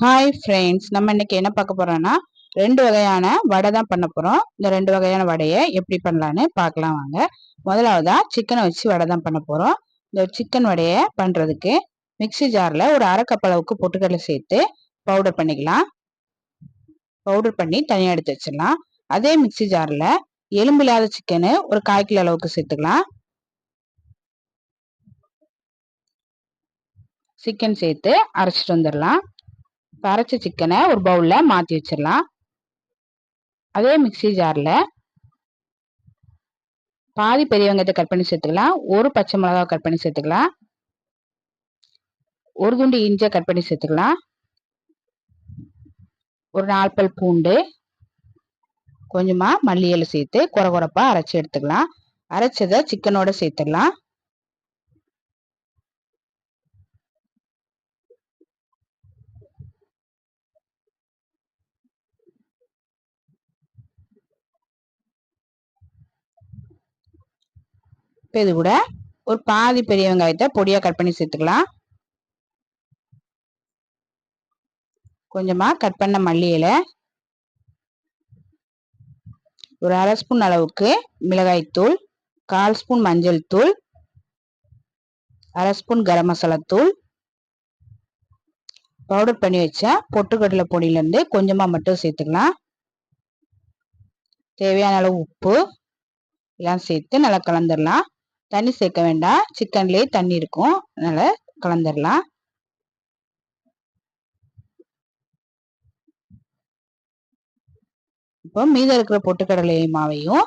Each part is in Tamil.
ஹாய் ஃப்ரெண்ட்ஸ் நம்ம இன்னைக்கு என்ன பார்க்க போறோம்னா ரெண்டு வகையான வடை தான் பண்ண போறோம். இந்த ரெண்டு வகையான வடையை எப்படி பண்ணலான்னு பார்க்கலாம் வாங்க. முதலாவதா சிக்கனை வச்சு வடை தான் பண்ண போறோம். இந்த சிக்கன் வடையை பண்றதுக்கு மிக்சி ஜார்ல ஒரு அரை கப் அளவுக்கு பொட்டுக்கடலை சேர்த்து பவுடர் பண்ணிக்கலாம். பவுடர் பண்ணி தனியாக எடுத்து வச்சிடலாம். அதே மிக்சி ஜார்ல எலும்பில்லாத சிக்கனு ஒரு கால் கிலோ அளவுக்கு சேர்த்துக்கலாம். சிக்கன் சேர்த்து அரைச்சிட்டு வந்துடலாம். அரைச்ச சிக்கனை ஒரு பவுலில் மாற்றி வச்சிடலாம். அதே மிக்சி ஜாரில் பாதி பெரிய வெங்காயத்தை கட் பண்ணி சேர்த்துக்கலாம். ஒரு பச்சை மிளகா கட் பண்ணி சேர்த்துக்கலாம். ஒரு துண்டு இஞ்சியை கட் பண்ணி சேர்த்துக்கலாம். ஒரு நாலு பல் பூண்டு கொஞ்சமாக மல்லி இலை சேர்த்து குறை குறைப்பாக அரைச்சி எடுத்துக்கலாம். அரைச்சதை சிக்கனோட சேர்த்துடலாம். இப்போ இது கூட ஒரு பாதி பெரிய வெங்காயத்தை பொடியாக கட் பண்ணி சேர்த்துக்கலாம். கொஞ்சமாக கட் பண்ண மல்லி இலை. ஒரு அரை ஸ்பூன் அளவுக்கு மிளகாய்த்தூள் கால் ஸ்பூன் மஞ்சள் தூள் அரை ஸ்பூன் கரம் மசாலா தூள். பவுடர் பண்ணி வச்ச பொட்டுக்கடலை பொடியிலேருந்து கொஞ்சமாக மட்டும் சேர்த்துக்கலாம். தேவையான அளவு உப்பு எல்லாம் சேர்த்து நல்லா கலந்துடலாம் தண்ணி சேர்க்க வேண்டாம். சிக்கன்லேயே தண்ணி இருக்கும். அதனால் கலந்துடலாம் இப்போ மீதம் இருக்கிற பொட்டுக்கடலை மாவையும்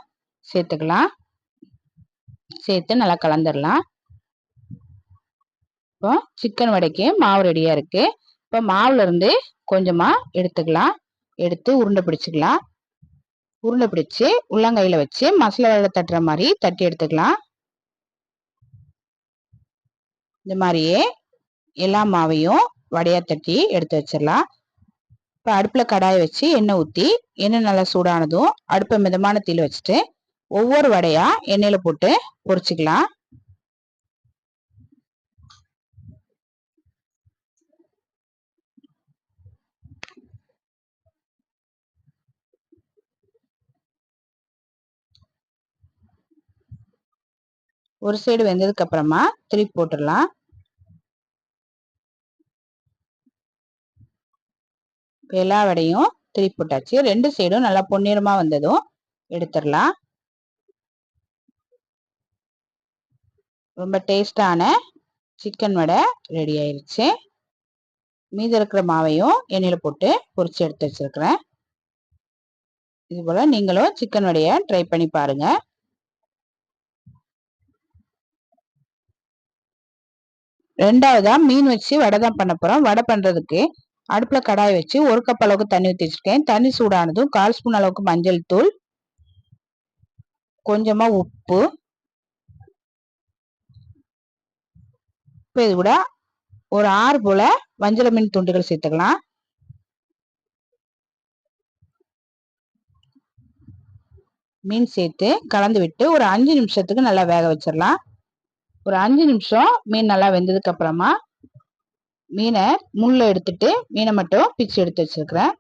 சேர்த்துக்கலாம். சேர்த்து நல்லா கலந்துடலாம் இப்போ சிக்கன் வடைக்கு மாவு ரெடியாக இருக்குது இப்போ மாவுல இருந்து கொஞ்சமாக எடுத்துக்கலாம். எடுத்து உருண்டை பிடிச்சிக்கலாம். உருண்டை பிடிச்சி உள்ளங்கையில் வச்சு மசாலா தட்டுற மாதிரி தட்டி எடுத்துக்கலாம். இந்த மாதிரியே எல்லா மாவையும் வடையா தட்டி எடுத்து வச்சிடலாம். இப்போ அடுப்பில் கடாயை வச்சு எண்ணெய் ஊற்றி எண்ணெய் நல்லா சூடானதும் அடுப்பை மிதமான தீயில் வச்சுட்டு ஒவ்வொரு வடையாக எண்ணெயில் போட்டு பொரிச்சிக்கலாம். ஒரு சைடு வெந்ததுக்கு அப்புறமா திருப்பி போட்டுடலாம். எல்லா வடையும் திருப்பி போட்டாச்சு. ரெண்டு சைடும் நல்லா பொன்னிறமா வந்ததும் எடுத்துடலாம். ரொம்ப டேஸ்டான சிக்கன் வடை ரெடி ஆயிருச்சு. மீதி இருக்கிற மாவையும் எண்ணெயில் போட்டு பொரிச்சு எடுத்து வச்சிருக்கிறேன். இது போல் நீங்களும் சிக்கன் வடையை ட்ரை பண்ணி பாருங்கள் ரெண்டாவதா மீன் வச்சு வடை தான் பண்ண போறோம். வடை பண்றதுக்கு அடுப்புல கடாய் வச்சு ஒரு கப் அளவுக்கு தண்ணி ஊற்றி வச்சிருக்கேன். தண்ணி சூடானதும் கால் ஸ்பூன் அளவுக்கு மஞ்சள் தூள் கொஞ்சமா உப்பு. இப்போ இது கூட ஒரு ஆறு போல வஞ்சர மீன் துண்டுகள் சேர்த்துக்கலாம். மீன் சேர்த்து கலந்து விட்டு ஒரு அஞ்சு நிமிஷத்துக்கு நல்லா வேக வச்சிடலாம் ஒரு அஞ்சு நிமிஷம் மீன் நல்லா வெந்ததுக்கு அப்புறமா மீனை முள்ள எடுத்துட்டு மீனை மட்டும் பிச்சு எடுத்து வச்சிருக்கிறேன்.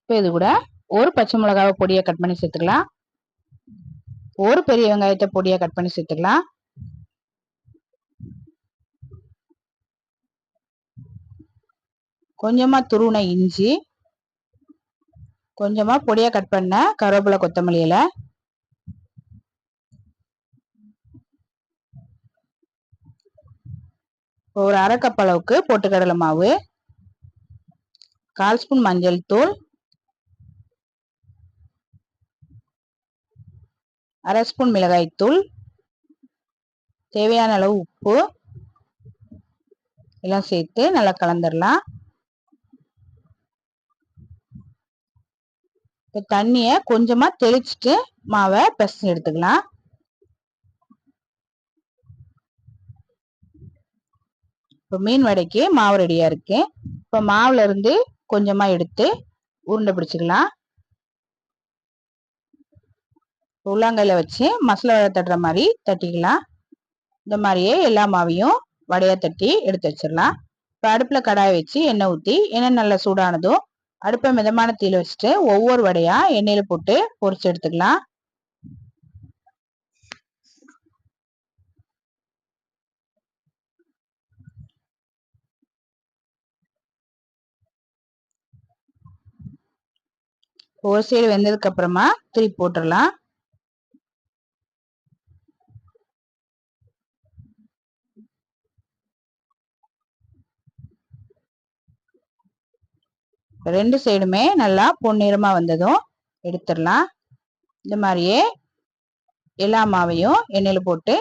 இப்போ இது கூட ஒரு பச்சை மிளகாவை பொடியை கட் பண்ணி சேர்த்துக்கலாம். ஒரு பெரிய வெங்காயத்தை பொடியை கட் பண்ணி சேர்த்துக்கலாம். கொஞ்சமா துருவின இஞ்சி கொஞ்சமா பொடியா கட் பண்ண கருவேப்பிலை கொத்தமல்லியில ஒரு அரை கப் அளவுக்கு பொட்டுக்கடலை மாவு கால் ஸ்பூன் மஞ்சள் தூள் அரை ஸ்பூன் மிளகாய்த்தூள் தேவையான அளவு உப்பு எல்லாம் சேர்த்து நல்லா கலந்துடலாம் இப்போ தண்ணியை கொஞ்சமாக தெளிச்சுட்டு மாவை பிசைஞ்சு எடுத்துக்கலாம். இப்போ மீன் வடைக்கு மாவு ரெடியாக இருக்கு இப்போ மாவுல இருந்து கொஞ்சமாக எடுத்து உருண்டை பிடிச்சிக்கலாம். உள்ளாங்கையில் வச்சு மசாலா வடை தட்டுற மாதிரி தட்டிக்கலாம். இந்த மாதிரியே எல்லா மாவையும் வடையாக தட்டி எடுத்து வச்சிடலாம். இப்போ அடுப்பில் கடாய் வச்சு எண்ணெய் ஊற்றி எண்ணெய் நல்லா சூடானதும் அடுப்பை மிதமான தீயில் வச்சுட்டு ஒவ்வொரு வடையாக எண்ணெயில் போட்டு பொரிச்சு எடுத்துக்கலாம். ஒரு சைடு வெந்ததுக்கு அப்புறமா திருப்பி போட்டுடலாம். ரெண்டு சைடுமே நல்லா பொன்னிறமா வந்ததும் எடுத்துடலாம். இந்த மாதிரியே எல்லா மாவையும் எண்ணெயில் போட்டு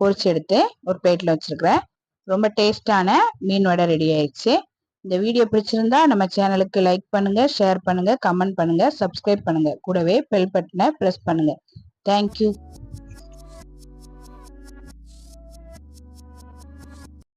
பொரிச்சு எடுத்து ஒரு பிளேட்டில் வச்சுருக்கிறேன். ரொம்ப டேஸ்டான மீன் வடை ரெடி ஆயிடுச்சு. இந்த வீடியோ பிடிச்சிருந்தா நம்ம சேனலுக்கு லைக் பண்ணுங்க ஷேர் பண்ணுங்க கமெண்ட் பண்ணுங்க சப்ஸ்கிரைப் பண்ணுங்க. கூடவே பெல் பட்டனை ப்ரெஸ் பண்ணுங்க. தேங்க்யூ.